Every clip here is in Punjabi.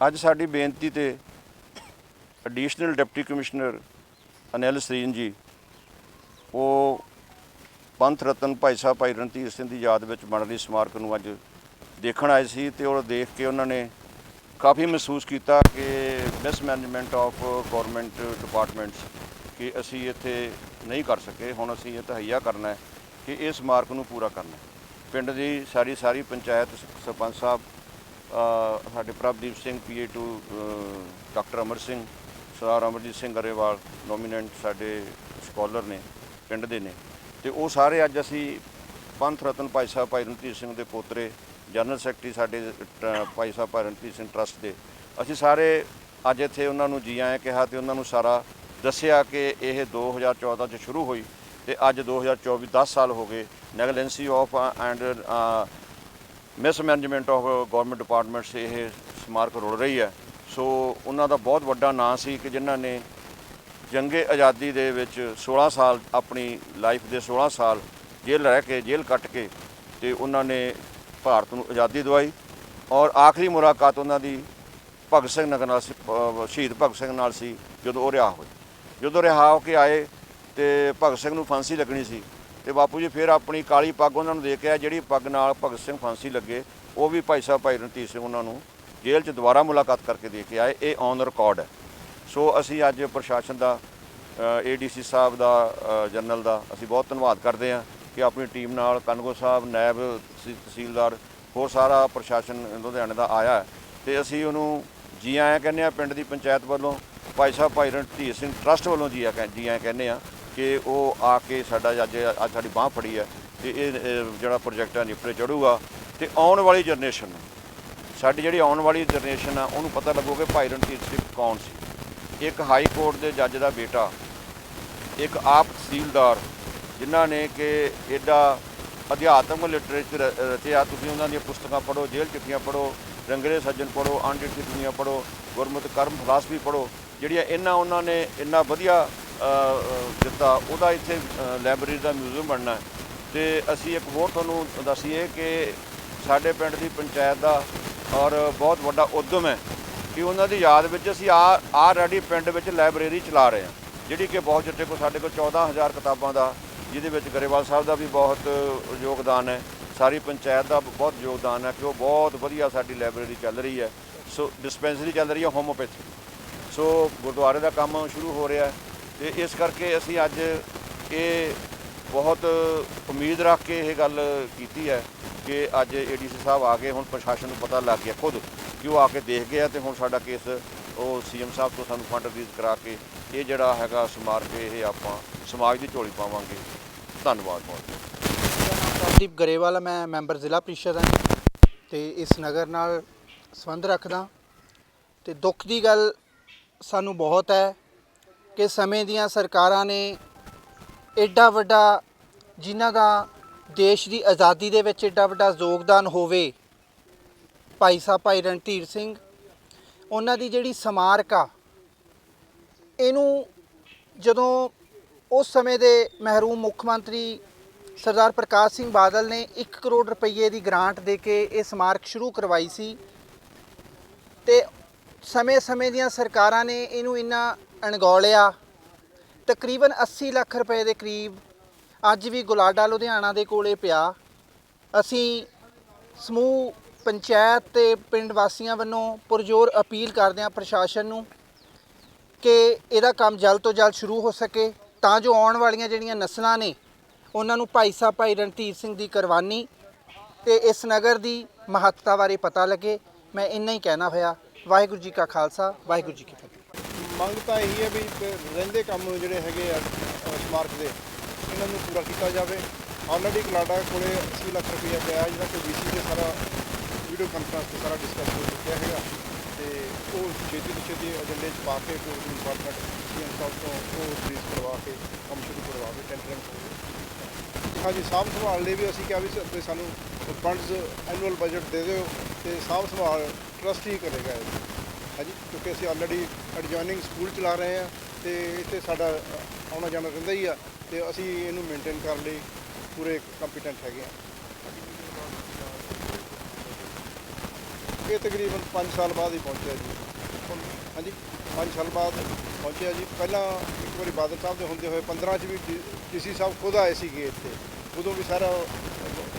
ਅੱਜ ਸਾਡੀ ਬੇਨਤੀ ਤੇ additional deputy commissioner Anil Sareen ji, ਉਹ ਪੰਥ ਰਤਨ ਭਾਈ ਸਾਹਿਬ, ਭਾਈ ਰਣਧੀਰ ਸਿੰਘ ਦੀ ਯਾਦ ਵਿੱਚ ਬਣ ਰਹੀ ਸਮਾਰਕ ਨੂੰ ਅੱਜ ਦੇਖਣ ਆਏ ਸੀ ਤੇ ਉਹ ਦੇਖ ਕੇ ਉਹਨਾਂ ਨੇ ਕਾਫੀ ਮਹਿਸੂਸ ਕੀਤਾ ਕਿ ਮਿਸਮੈਨੇਜਮੈਂਟ ਆਫ ਗਵਰਨਮੈਂਟ ਡਿਪਾਰਟਮੈਂਟਸ ਕਿ ਅਸੀਂ ਇੱਥੇ ਨਹੀਂ ਕਰ ਸਕੇ, ਹੁਣ ਅਸੀਂ ਇਹ ਤਹਈਆ ਕਰਨਾ ਹੈ ਕਿ ਇਹ ਸਮਾਰਕ ਨੂੰ ਪੂਰਾ ਕਰਨਾ ਹੈ। ਪਿੰਡ ਦੀ ਸਾਡੀ ਸਾਰੀ ਪੰਚਾਇਤ ਸਰਪੰਚ ਸਾਹਿਬ ਸਾਡੇ Prabhdeep Singh, PA to doctor Amar Singh, Sardar Amarjeet Singh Grewal, ਨੋਮੀਨੈਂਟ ਸਾਡੇ ਸਕਾਲਰ ਨੇ, ਪਿੰਡ ਦੇ ਨੇ। ਤੇ ਉਹ ਸਾਰੇ ਅੱਜ ਅਸੀਂ ਪੰਥ ਰਤਨ ਭਾਈ ਸਾਹਿਬ, ਭਾਈ ਰਣਧੀਰ ਸਿੰਘ ਦੇ ਪੋਤਰੇ, ਜਨਰਲ ਸੈਕਟਰੀ ਸਾਡੇ ਟ- ਭਾਈ ਸਾਹਿਬ, ਭਾਈ ਰਣਧੀਰ ਸਿੰਘ ਟਰਸਟ ਦੇ, ਅਸੀਂ ਸਾਰੇ ਅੱਜ ਇੱਥੇ ਉਹਨਾਂ ਨੂੰ ਜੀ ਆਇਆਂ ਕਿਹਾ ਤੇ ਉਹਨਾਂ ਨੂੰ ਸਾਰਾ ਦੱਸਿਆ ਕਿ ਇਹ 2014 ਚ ਸ਼ੁਰੂ ਹੋਈ। ਤੇ ਅੱਜ 2024 10 ਸਾਲ ਹੋ ਗਏ negligency of and mismanagement of government departments ਇਹ ਸਮਾਰਕ ਰੁਲ ਰਹੀ ਹੈ। ਸੋ ਉਹਨਾਂ ਦਾ ਬਹੁਤ ਵੱਡਾ ਨਾਂ ਸੀ ਕਿ ਜਿਨ੍ਹਾਂ ਨੇ ਜੰਗੇ ਆਜ਼ਾਦੀ ਦੇ ਵਿੱਚ 16 ਸਾਲ ਆਪਣੀ ਲਾਈਫ ਦੇ 16 ਸਾਲ ਜੇਲ੍ਹ ਰਹਿ ਕੇ, ਜੇਲ੍ਹ ਕੱਟ ਕੇ ਤੇ ਉਹਨਾਂ ਨੇ ਭਾਰਤ ਨੂੰ ਆਜ਼ਾਦੀ ਦਵਾਈ ਔਰ ਆਖਰੀ ਮੁਲਾਕਾਤ ਉਹਨਾਂ ਦੀ ਭਗਤ ਸਿੰਘ ਨਗਰ ਨਾਲ ਸੀ ਸ਼ਹੀਦ ਭਗਤ ਸਿੰਘ ਨਾਲ ਸੀ ਜਦੋਂ ਉਹ ਰਿਹਾ ਹੋਏ ਜਦੋਂ ਰਿਹਾ ਹੋ ਕੇ ਆਏ ਤੇ ਭਗਤ ਸਿੰਘ ਨੂੰ ਫਾਂਸੀ ਲੱਗਣੀ ਸੀ। ਤੇ ਬਾਪੂ ਜੀ ਫਿਰ ਆਪਣੀ ਕਾਲੀ ਪੱਗ ਉਹਨਾਂ ਨੂੰ ਦੇ ਕੇ ਆ ਜਿਹੜੀ ਪੱਗ ਨਾਲ ਭਗਤ ਸਿੰਘ ਫਾਂਸੀ ਲੱਗੇ, ਉਹ ਵੀ ਭਾਈ ਸਾਹਿਬ, ਭਾਈ ਰਣਧੀਰ ਸਿੰਘ ਉਹਨਾਂ ਨੂੰ ਜੇਲ੍ਹ 'ਚ ਦੁਬਾਰਾ ਮੁਲਾਕਾਤ ਕਰਕੇ ਦੇ ਕੇ ਆਏ। ਇਹ ਔਨ ਰਿਕਾਰਡ ਹੈ। ਸੋ ਅਸੀਂ ਅੱਜ ਪ੍ਰਸ਼ਾਸਨ ਦਾ ਏਡੀਸੀ ਸਾਹਿਬ ਦਾ ਜਨਰਲ ਦਾ ਅਸੀਂ ਬਹੁਤ ਧੰਨਵਾਦ ਕਰਦੇ ਹਾਂ ਕਿ ਆਪਣੀ ਟੀਮ ਨਾਲ ਕਨਗੋ ਸਾਹਿਬ, ਨਾਇਬ ਤਹਿਸੀਲਦਾਰ, ਹੋਰ ਸਾਰਾ ਪ੍ਰਸ਼ਾਸਨ ਲੁਧਿਆਣੇ ਦਾ ਆਇਆ ਹੈ। ਤੇ ਅਸੀਂ ਉਹਨੂੰ ਜੀ ਆਇਆਂ ਕਹਿੰਦੇ ਆ ਪਿੰਡ ਦੀ ਪੰਚਾਇਤ ਵੱਲੋਂ, ਭਾਈ ਸਾਹਿਬ, ਭਾਈ ਰਣਧੀਰ ਸਿੰਘ ਟਰਸਟ ਵੱਲੋਂ ਜੀ ਆਇਆਂ ਜੀ ਆਇਆਂ ਕਹਿੰਦੇ ਆ ਕਿ ਉਹ ਆ ਕੇ ਸਾਡਾ ਅੱਜ ਅੱਜ ਸਾਡੀ ਬਾਹ ਫੜੀ ਹੈ ਤੇ ਇਹ ਜਿਹੜਾ ਪ੍ਰੋਜੈਕਟ ਹੈ ਨਿਪਰੇ ਚੜੂਗਾ ਤੇ ਆਉਣ ਵਾਲੀ ਜਨਰੇਸ਼ਨ ਸਾਡੀ ਜਿਹੜੀ ਆਉਣ ਵਾਲੀ ਜਨਰੇਸ਼ਨ ਆ, ਉਹਨੂੰ ਪਤਾ ਲੱਗੂ ਕਿ ਭਾਈ ਰਣਜੀਤ ਸਿੰਘ ਕੌਣ ਸੀ। ਇੱਕ ਹਾਈ ਕੋਰਟ ਦੇ ਜੱਜ ਦਾ ਬੇਟਾ, ਇੱਕ ਆਪ ਤਹਿਸੀਲਦਾਰ, ਜਿਨ੍ਹਾਂ ਨੇ ਕਿ ਐਡਾ ਅਧਿਆਤਮਕ ਲਿਟਰੇਚਰ ਰਚਿਆ। ਤੁਸੀਂ ਉਹਨਾਂ ਦੀਆਂ ਪੁਸਤਕਾਂ ਪੜ੍ਹੋ, ਜੇਲ੍ਹ ਚਿੱਠੀਆਂ ਪੜ੍ਹੋ, ਰੰਗਰੇ ਸੱਜਣ ਪੜ੍ਹੋ ਅਣਡਿੱਠੀ ਦੁਨੀਆ ਪੜ੍ਹੋ, ਗੁਰਮਤਿ ਕਰਮ ਫਲਸਫੀ ਪੜ੍ਹੋ, ਜਿਹੜੀਆਂ ਇਹਨਾਂ ਉਹਨਾਂ ਨੇ ਇੰਨਾ ਵਧੀਆ ਦਿੱਤਾ। ਉਹਦਾ ਇੱਥੇ ਲਾਇਬ੍ਰੇਰੀ ਦਾ ਮਿਊਜ਼ੀਅਮ ਬਣਨਾ ਹੈ। ਤੇ ਅਸੀਂ ਇੱਕ ਹੋਰ ਤੁਹਾਨੂੰ ਦੱਸੀਏ ਕਿ ਸਾਡੇ ਪਿੰਡ ਦੀ ਪੰਚਾਇਤ ਦਾ ਔਰ ਬਹੁਤ ਵੱਡਾ ਉਦਮ ਹੈ ਕਿ ਉਹਨਾਂ ਦੀ ਯਾਦ ਵਿੱਚ ਅਸੀਂ ਆ, ਆਲਰੇਡੀ ਪਿੰਡ ਵਿੱਚ ਲਾਇਬ੍ਰੇਰੀ ਚਲਾ ਰਹੇ ਹਾਂ, ਜਿਹੜੀ ਕਿ ਬਹੁਤ ਚਿੱਟੇ ਕੋ ਸਾਡੇ ਕੋਲ 14000 ਕਿਤਾਬਾਂ ਦਾ, ਜਿਹਦੇ ਵਿੱਚ ਗਰੇਵਾਲ ਸਾਹਿਬ ਦਾ ਵੀ ਬਹੁਤ ਯੋਗਦਾਨ ਹੈ, ਸਾਰੀ ਪੰਚਾਇਤ ਦਾ ਬਹੁਤ ਯੋਗਦਾਨ ਹੈ ਕਿ ਉਹ ਬਹੁਤ ਵਧੀਆ ਸਾਡੀ ਲਾਇਬ੍ਰੇਰੀ ਚੱਲ ਰਹੀ ਹੈ। ਸੋ, ਡਿਸਪੈਂਸਰੀ ਚੱਲ ਰਹੀ ਹੈ ਹੋਮੋਪੈਥੀ ਸੋ, ਗੁਰਦੁਆਰੇ ਦਾ ਕੰਮ ਸ਼ੁਰੂ ਹੋ ਰਿਹਾ ਹੈ। ਤੇ ਇਸ ਕਰਕੇ ਅਸੀਂ ਅੱਜ ਇਹ ਬਹੁਤ ਉਮੀਦ ਰੱਖ ਕੇ ਇਹ ਗੱਲ ਕੀਤੀ ਹੈ ਕਿ ਅੱਜ ਏਡੀਸੀ ਸਾਹਿਬ ਆ ਗਏ, ਹੁਣ ਪ੍ਰਸ਼ਾਸਨ ਨੂੰ ਪਤਾ ਲੱਗ ਗਿਆ ਖੁਦ ਕਿ ਉਹ ਆ ਕੇ ਦੇਖ ਗਿਆ ਤੇ ਹੁਣ ਸਾਡਾ ਕੇਸ ਉਹ ਸੀਐਮ ਸਾਹਿਬ ਤੋਂ ਸਾਨੂੰ ਫੰਡ ਰਿਲੀਜ਼ ਕਰਾ ਕੇ ਇਹ ਜਿਹੜਾ ਹੈਗਾ ਸਮਾਰਕ ਇਹ ਆਪਾਂ ਸਮਾਜ ਦੀ ਝੋਲੀ ਪਾਵਾਂਗੇ। ਧੰਨਵਾਦ ਬਹੁਤ ਪ੍ਰਦੀਪ ਗਰੇਵਾਲ, ਮੈਂ ਮੈਂਬਰ ਜ਼ਿਲ੍ਹਾ ਪ੍ਰੀਸ਼ਦ ਹਾਂ ਤੇ ਇਸ ਨਗਰ ਨਾਲ ਸੰਬੰਧ ਰੱਖਦਾ। ਤੇ ਦੁੱਖ ਦੀ ਗੱਲ ਸਾਨੂੰ ਬਹੁਤ ਹੈ ਕਿ ਸਮੇਂ ਦੀਆਂ ਸਰਕਾਰਾਂ ਨੇ ਐਡਾ ਵੱਡਾ, ਜਿਨ੍ਹਾਂ ਦਾ ਦੇਸ਼ ਦੀ ਆਜ਼ਾਦੀ ਦੇ ਵਿੱਚ ਐਡਾ ਵੱਡਾ ਯੋਗਦਾਨ ਹੋਵੇ, ਭਾਈ ਸਾਹਿਬ, ਭਾਈ ਰਣਧੀਰ ਸਿੰਘ, ਉਹਨਾਂ ਦੀ ਜਿਹੜੀ ਸਮਾਰਕ ਆ, ਇਹਨੂੰ ਜਦੋਂ ਉਸ ਸਮੇਂ ਦੇ ਮਹਿਰੂਮ ਮੁੱਖ ਮੰਤਰੀ ਸਰਦਾਰ ਪ੍ਰਕਾਸ਼ ਸਿੰਘ ਬਾਦਲ ਨੇ 1 ਕਰੋੜ ਰੁਪਏ ਦੀ ਗ੍ਰਾਂਟ ਦੇ ਕੇ ਇਹ ਸਮਾਰਕ ਸ਼ੁਰੂ ਕਰਵਾਈ ਸੀ, ਤੇ ਸਮੇਂ-ਸਮੇਂ ਦੀਆਂ ਸਰਕਾਰਾਂ ਨੇ ਇਹਨੂੰ ਇੰਨਾ ਅਣਗੌਲਿਆ। ਤਕਰੀਬਨ 80 ਲੱਖ ਰੁਪਏ ਦੇ ਕਰੀਬ ਅੱਜ ਵੀ ਗੁਲਾਡਾ ਲੁਧਿਆਣਾ ਦੇ ਕੋਲੇ ਪਿਆ। ਅਸੀਂ ਸਮੂਹ, ਪੰਚਾਇਤ ਤੇ ਪਿੰਡ ਵਾਸੀਆਂ ਵੱਲੋਂ ਪੁਰਜੋਰ ਅਪੀਲ ਕਰਦੇ ਹਾਂ ਪ੍ਰਸ਼ਾਸਨ ਨੂੰ ਕਿ ਇਹਦਾ ਕੰਮ ਜਲਦ ਤੋਂ ਜਲਦ ਸ਼ੁਰੂ ਹੋ ਸਕੇ। ਤਾਂ ਜੋ ਆਉਣ ਵਾਲੀਆਂ ਜਿਹੜੀਆਂ ਨਸਲਾਂ ਨੇ, ਉਹਨਾਂ ਨੂੰ ਭਾਈ ਸਾਹਿਬ, ਭਾਈ ਰਣਧੀਰ ਸਿੰਘ ਦੀ ਕੁਰਬਾਨੀ ਤੇ ਇਸ ਨਗਰ ਦੀ ਮਹੱਤਤਾ ਬਾਰੇ ਪਤਾ ਲੱਗੇ। ਮੈਂ ਇੰਨਾ ਹੀ ਕਹਿਣਾ ਹੋਇਆ। ਵਾਹਿਗੁਰੂ ਜੀ ਕਾ ਖਾਲਸਾ, ਵਾਹਿਗੁਰੂ ਜੀ ਕੀ ਫਤਿਹ। ਮੰਗ ਤਾਂ ਇਹੀ ਹੈ ਵੀ ਪ- ਰਹਿੰਦੇ ਕੰਮ ਜਿਹੜੇ ਹੈਗੇ ਆ ਸਮਾਰਕ ਦੇ, ਇਹਨਾਂ ਨੂੰ ਪੂਰਾ ਕੀਤਾ ਜਾਵੇ। ਆਲਰੇਡੀ ਕਲਾਡਾ ਕੋਲੇ 80 ਲੱਖ ਰੁਪਏ ਪਿਆ, ਜਿਹੜਾ ਕਿ ਵੀਸੀ ਤੇ ਸਾਰਾ ਵੀਡੀਓ ਕਾਨਫਰੰਸ ਤੇ ਸਾਰਾ ਡਿਸਕਸ ਹੋ ਚੁੱਕਿਆ ਹੈਗਾ। ਤੇ ਉਹ ਛੇਤੀ ਤੋਂ ਛੇਤੀ ਏਜੰਡੇ 'ਚ ਪਾ ਕੇ ਕੋਈ ਡਿਪਾਰਟਮੈਂਟ ਸੀਐਮ ਸਾਹਿਬ ਤੋਂ ਉਹ ਰਿਲੀਜ਼ ਕਰਵਾ ਕੇ ਕੰਮ ਸ਼ੁਰੂ ਕਰਵਾ ਕੇ ਟੈਂਡਰਿੰਗ ਹੋਵੇ ਹਾਂਜੀ ਸਾਂਭ ਸੰਭਾਲ ਲਈ ਵੀ ਅਸੀਂ ਕਿਹਾ ਵੀ ਸਾਨੂੰ ਫੰਡਸ ਐਨੂਅਲ ਬਜਟ ਦੇ ਦਿਓ ਤੇ ਸਾਂਭ ਸੰਭਾਲ ਟਰਸਟ ਹੀ ਕਰੇਗਾ ਇਹ ਹਾਂਜੀ, ਕਿਉਂਕਿ ਅਸੀਂ ਆਲਰੇਡੀ ਐਡਜੋਇਨਿੰਗ ਸਕੂਲ ਚਲਾ ਰਹੇ ਹਾਂ ਤੇ ਇੱਥੇ ਸਾਡਾ ਆਉਣਾ ਜਾਣਾ ਰਹਿੰਦਾ ਹੀ ਆ ਤੇ ਅਸੀਂ ਇਹਨੂੰ ਮੇਨਟੇਨ ਕਰਨ ਲਈ ਪੂਰੇ ਕੰਪੀਟੈਂਟ ਹੈਗੇ ਆ ਇਹ ਤਕਰੀਬਨ 5 ਸਾਲ ਬਾਅਦ ਹੀ ਪਹੁੰਚਿਆ ਜੀ। ਹਾਂਜੀ 5 ਸਾਲ ਬਾਅਦ ਪਹੁੰਚਿਆ ਜੀ। ਪਹਿਲਾਂ ਇੱਕ ਵਾਰੀ ਬਾਦਲ ਸਾਹਿਬ ਦੇ ਹੁੰਦੇ ਹੋਏ 15 ਚ ਵੀ ਡੀਸੀ ਸਾਹਿਬ ਖੁਦ ਆਏ ਸੀਗੇ ਇੱਥੇ। ਉਦੋਂ ਵੀ ਸਾਰਾ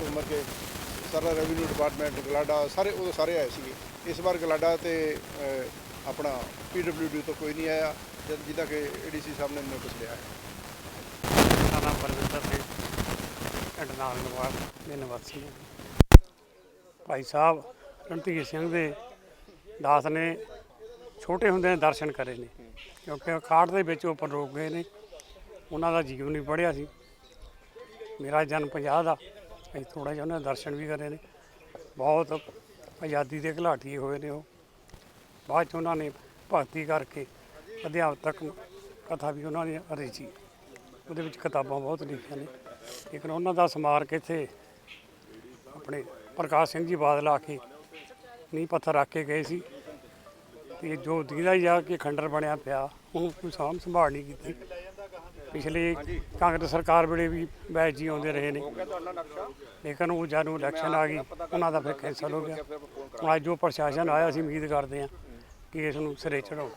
ਉਮਰ ਕੇ ਸਾਰਾ ਰੈਵਨਿਊ ਡਿਪਾਰਟਮੈਂਟ ਗਲਾਡਾ ਸਾਰੇ ਉਹ ਸਾਰੇ ਆਏ ਸੀਗੇ। ਇਸ ਵਾਰ ਗਲਾਡਾ ਤੇ ਅਹ, ਆਪਣਾ ਪੀਡਬਲਯੂਡੀ ਤੋਂ ਕੋਈ ਨਹੀਂ ਆਇਆ ਜਦ ਜਿੱਦਾਂ ਕਿ ਏਡੀਸੀ ਸਾਹਿਬ ਨੇ ਨੋਟਿਸ ਲਿਆ ਹੈ। ਮੇਰਾ ਨਾਮ ਪਰਵਿੰਦਰ ਸਿੰਘ ਪਿੰਡ ਨਾਲ ਨਵਾਬ ਦੇ ਨਿਵਾਸੀ ਭਾਈ ਸਾਹਿਬ ਰਣਧੀਰ ਸਿੰਘ ਦੇ ਦਾਸ ਨੇ ਛੋਟੇ ਹੁੰਦੇ ਦਰਸ਼ਨ ਕਰੇ ਨੇ ਕਿਉਂਕਿ ਅਖਾੜ ਦੇ ਵਿੱਚ ਉਹ ਪਰਲੋਕ ਗਏ ਨੇ। ਉਹਨਾਂ ਦਾ ਜੀਵਨ ਵੀ ਪੜ੍ਹਿਆ ਸੀ। ਮੇਰਾ ਜਨਮ 50 ਦਾ। ਅਸੀਂ ਥੋੜਾ ਜਿਹਾ ਉਹਨਾਂ ਦੇ ਦਰਸ਼ਨ ਵੀ ਕਰੇ ਨੇ। ਬਹੁਤ ਆਜ਼ਾਦੀ ਦੇ ਘਲਾਟੀ ਹੋਏ ਨੇ ਉਹ। ਬਾਅਦ ਚ ਉਹਨਾਂ ਨੇ ਭਗਤੀ ਕਰਕੇ ਅਧਿਆਪਕ ਕਥਾ ਵੀ ਉਹਨਾਂ ਨੇ ਰਚੀ। ਉਹਦੇ ਵਿੱਚ ਕਿਤਾਬਾਂ ਬਹੁਤ ਲਿਖੀਆਂ ਨੇ। ਲੇਕਿਨ ਉਹਨਾਂ ਦਾ ਸਮਾਰਕ ਇੱਥੇ ਆਪਣੇ ਪ੍ਰਕਾਸ਼ ਸਿੰਘ ਜੀ ਬਾਦਲ ਆ ਕੇ ਨੀਂਹ ਪੱਥਰ ਰੱਖ ਕੇ ਗਏ ਸੀ। ਤੇ ਜੋ ਦੀਦਾ ਜਾ ਕੇ ਖੰਡਰ ਬਣਿਆ ਪਿਆ। ਉਹਨੂੰ ਕੋਈ ਸਾਂਭ ਸੰਭਾਲ ਨਹੀਂ ਕੀਤੀ। ਪਿਛਲੇ ਕਾਂਗਰਸ ਸਰਕਾਰ ਵੇਲੇ ਵੀ ਬੈਜ ਜੀ ਆਉਂਦੇ ਰਹੇ ਨੇ। ਲੇਕਿਨ ਉਹ ਜਦੋਂ ਇਲੈਕਸ਼ਨ ਆ ਗਈ, ਉਹਨਾਂ ਦਾ ਫਿਰ ਕੈਂਸਲ ਹੋ ਗਿਆ। ਹੁਣ ਅੱਜ ਜੋ ਪ੍ਰਸ਼ਾਸਨ ਆਇਆ, ਅਸੀਂ ਉਮੀਦ ਕਰਦੇ ਹਾਂ ਕਿ ਇਸ ਨੂੰ ਸਿਰੇ ਚੜਾਉਣ